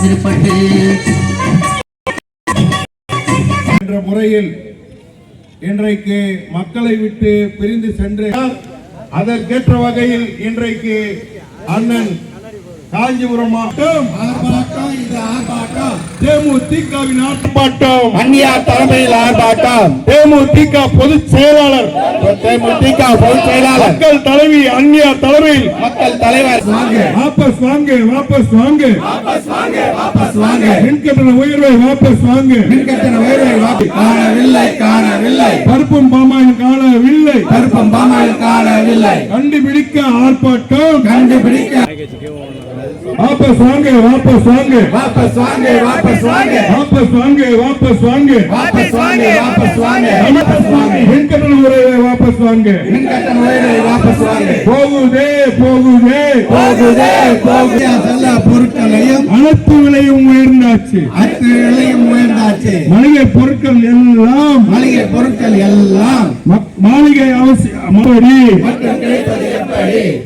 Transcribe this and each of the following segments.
எதிர்பட்டு என்ற முறையில் இன்றைக்கு மக்களை விட்டு பிரிந்து சென்று அதற்கேற்ற வகையில் இன்றைக்கு அண்ணன் காஞ்சிபுரம் மாவட்டம் ஆர்ப்பாட்டம் இது ஆர்ப்பாட்டம். தேமுதிகவின் ஆர்ப்பாட்டம். அந்நியா தலைமையில் ஆர்ப்பாட்டம். தேமுதிக பொதுச் செயலாளர். தேமுதிக பொதுச் செயலாளர். மக்கள் தலைவி அந்நியா தலைமையில். மக்கள் தலைவர். வாபஸ் வாங்க வாபஸ் வாங்க. வாபஸ் வாங்க மின்கட்டண உயர்வை வாபஸ் வாங்க. மின்கட்டண உயர்வை காணவில்லை காணவில்லை. பருப்பும் பாமாயில் காணவில்லை. கருப்பம் பாமாயில் காணவில்லை. கண்டுபிடிக்க ஆர்ப்பாட்டம். கண்டுபிடிக்க வாபஸ் வாங்க வாபஸ் வாங்க. வாபஸ் வாங்க வாபஸ் வாங்க. வாபஸ் வாங்க வாபஸ் வாங்க. வாபஸ் வாங்க வாபஸ் வாங்க. வாபஸ் வாங்க. மின்கட்டண உயர்வை வாபஸ் வாங்க. மின்கட்டண உயர்வை வாபஸ் வாங்க. போகுதே போகுதே. போகுதே போகுதே. எல்லா பொருட்களையும் அனைத்து விலையும் உயர்ந்தாச்சு. அத்து விலையும் உயர்ந்தாச்சு மளிகை பொருட்கள் எல்லாம் மளிகை பொருட்கள் எல்லாம் மாளிகை அவசியம்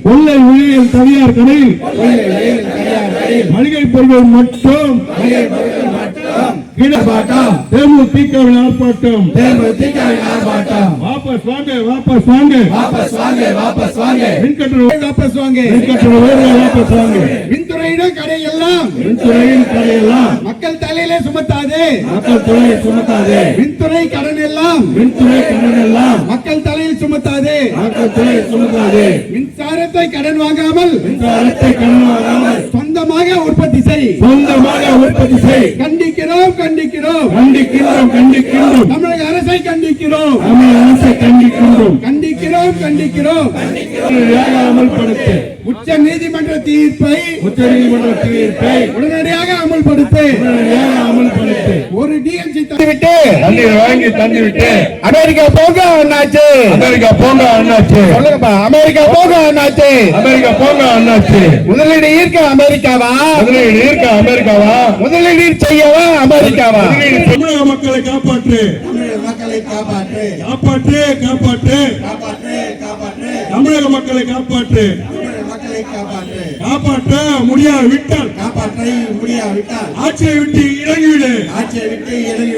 கொள்ளை உயிரியல் தனியார் கடை மளிகை பொருட்கள் மட்டும் மளிகை பொருட்கள் மட்டும் ஆர்ப்பாட்டம் தேமுதிகவின் ஆர்ப்பாட்டம். தேமுதிகவின் ஆர்ப்பாட்டம். வாபஸ் வாங்க வாபஸ் வாங்க. வாபஸ் வாங்க வாபஸ் வாங்க. மின்கட்டண வாபஸ் வாங்க. மின்கட்டண உயர்வை வாபஸ் வாங்க. மின்துறையிடம் கடையெல்லாம். மின்துறையின் கடையெல்லாம். மக்கள் தலையிலே சுமத்தாதே. மக்கள் தொழிலை சுமத்தாதே. மின்துறை கடன் எல்லாம் மின்துறை கடன் எல்லாம் மக்கள் தலையில் சுமத்தாதே. மக்கள் தொழிலை சுமத்தாதே. மின்சாரத்தை கடன் வாங்காமல். மின்சாரத்தை கடன் வாங்காமல். சொந்தமாக உற்பத்தி செய். சொந்தமாக உற்பத்தி செய். கண்டிக்கிறோம் கண்டிக்கிறோம். கண்டிக்கின்றோம் கண்டிக்கின்றோம். தமிழக அரசை கண்டிக்கிறோம். தமிழ் அரசை கண்டிக்கிறோம் கண்டிக்கிறோம். உடனடியாக அமல்படுத்து. உச்ச நீதிமன்ற தீர்ப்பை உச்ச நீதிமன்ற தீர்ப்பை உடனடியாக அமல்படுத்து. உடனடியாக அமல்படுத்து. ஒரு டிஎம்சி விட்டு தண்ணீர் வாங்கி தந்து விட்டு அமெரிக்கா போக அண்ணாச்சு. அமெரிக்கா போங்க அண்ணாச்சு. சொல்லுங்கப்பா அமெரிக்கா போக அண்ணாச்சு. அமெரிக்கா போங்க அண்ணாச்சு. முதலீடு ஈர்க்க அமெரிக்காவா? முதலீடு இருக்க அமெரிக்காவா? முதலீடு செய்யவா அமெரிக்காவா? தமிழக மக்களை காப்பாற்று. மக்களை காப்பாற்று. காப்பாற்று காப்பாற்று. காப்பாற்று காப்பாற்று. தமிழக மக்களை காப்பாற்று. மக்களை காப்பாற்று. காப்பாற்ற முடியாது விட்டால் காப்பாற்ற முடியாவிட்டால் ஆட்சியை விட்டு இறங்கிவிடு. ஆட்சியை விட்டு இறங்கி